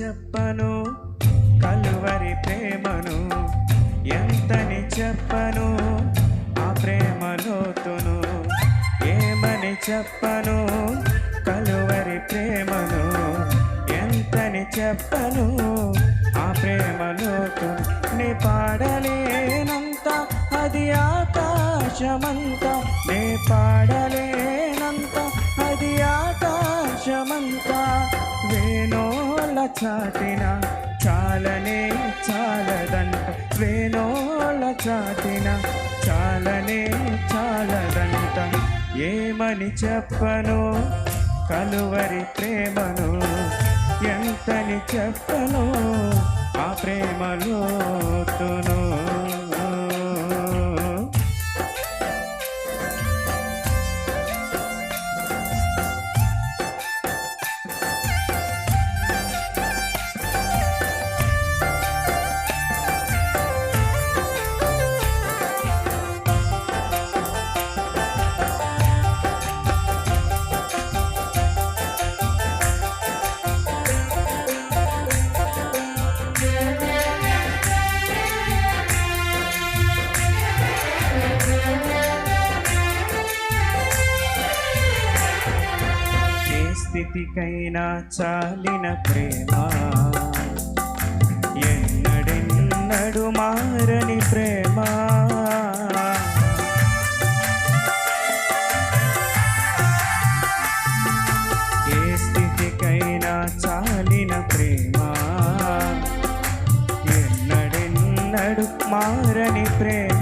చెప్పను కలువరి ప్రేమను ఎంతని చెప్పను ఆ ప్రేమలోతును ఏమని చెప్పను కలువరి ప్రేమను ఎంతని చెప్పను ఆ ప్రేమలోతు నీ పాడలేనంత అది ఆకాశమంత. నే పాడలేనంత అది ఆకాశమంత. చాటిన చాలనే చాలదంట. వేణోళ చాటిన చాలనే చాలదంట. ఏమని చెప్పను? కలువరి ప్రేమను ఎంతని చెప్పను? ఆ ప్రేమలోతును స్థితికైనా చాలిన ప్రేమ? ఎన్నడెన్నడు మారని ప్రేమ? ఏ స్థితికైనా చాలిన ప్రేమ? ఎన్నడెన్నడు మారని ప్రేమ?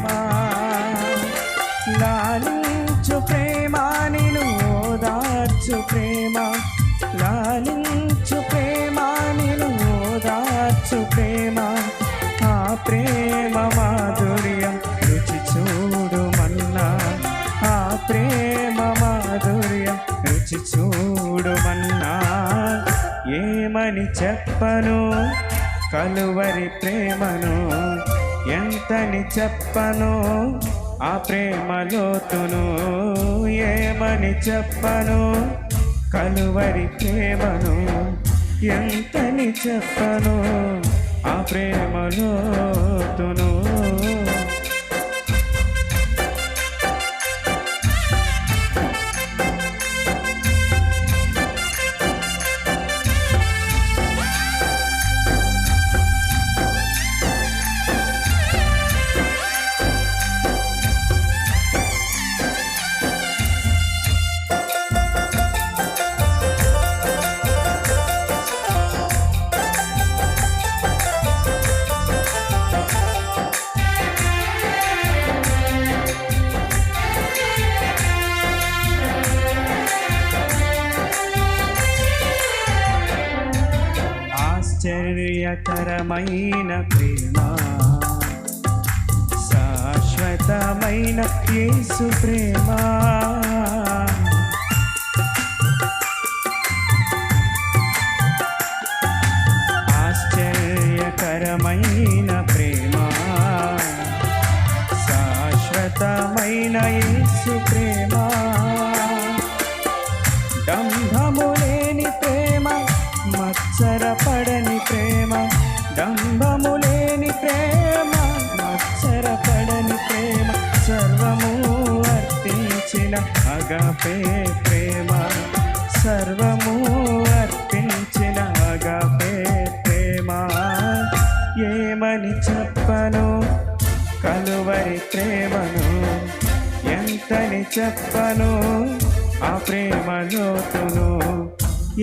చూడుమన్నా ఏమని చెప్పను? కలువరి ప్రేమను ఎంతని చెప్పను? ఆ ప్రేమలోతును ఏమని చెప్పను? కలువరి ప్రేమను ఎంతని చెప్పను? ఆ ప్రేమలోతును ఆశ్చర్యకరమైన ప్రేమ శాశ్వతమైన యేసు ప్రేమ. ఆశ్చర్యకరమైన ప్రేమ శాశ్వతమైన యేసు ప్రేమ. డంభము లేని ప్రేమ మత్సర ప్రేమ సర్వము అర్పించిన అగపే ప్రేమ. సర్వము అర్పించిన అగపే ప్రేమ. ఏమని చెప్పను? కలువరి ప్రేమను ఎంతని చెప్పను? ఆ ప్రేమలోతును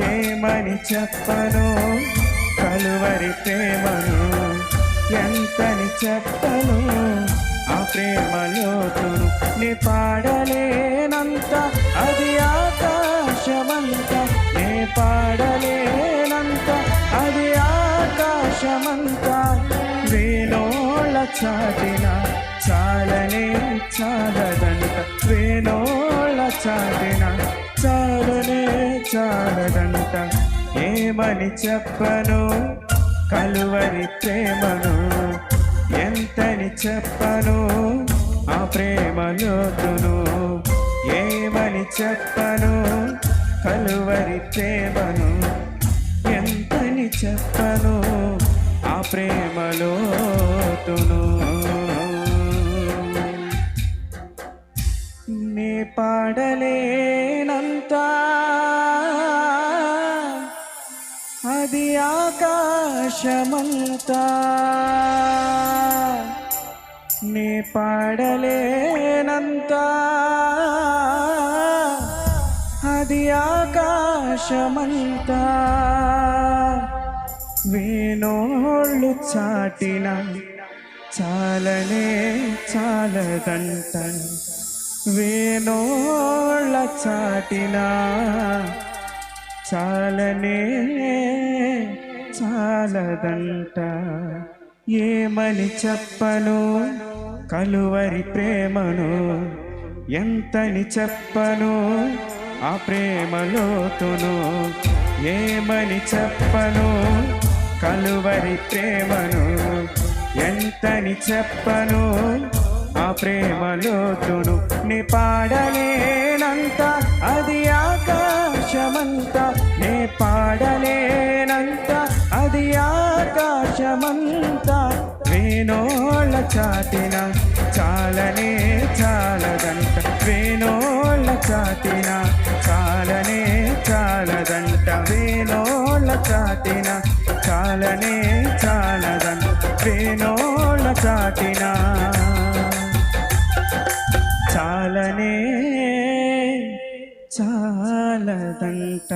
ఏమని చెప్పను? కలువరి ప్రేమను ఎంతని చెప్పను? ఆ ప్రేమలోతును నీ పాడలేనంత అది ఆకాశమంత. నే పాడలేనంత అది ఆకాశమంత. వేణోళ్ళ చాటిన చాలనే చాలదంట. వేణోళ్ళ చాటిన చాలనే చాలదంట. ఏమని చెప్పను? కలువరి ప్రేమను ఎంతని చెప్పను? ఆ ప్రేమలోతును ఏమని చెప్పను? కలువరి ప్రేమను ఎంతని చెప్పను? ఆ ప్రేమలోతును నీ పాడలే అది ఆకాశమంతా. నీ పాడలేనంత. అది ఆకాశమంతా. వేణోళ్ళు చాటిన చాలనే చాలదంట. వేణోళ్ళ చాటిన చాలనే చాలదంట ఏమని చెప్పను? కలువరి ప్రేమను ఎంతని చెప్పను? ఆ ప్రేమలోతును ఏమని చెప్పను? కలువరి ప్రేమను ఎంతని చెప్పను? ఆ ప్రేమలోతును నీ పాడలేనంత చాటిన చాలనే చాలదంట. వేణోళ్ళ చాటిన చాలనే చాలదంట. వేణోళ్ళ చాటిన చాలనే చాలదంట. వేణోళ్ళ చాటిన చాలనే చాలదంట.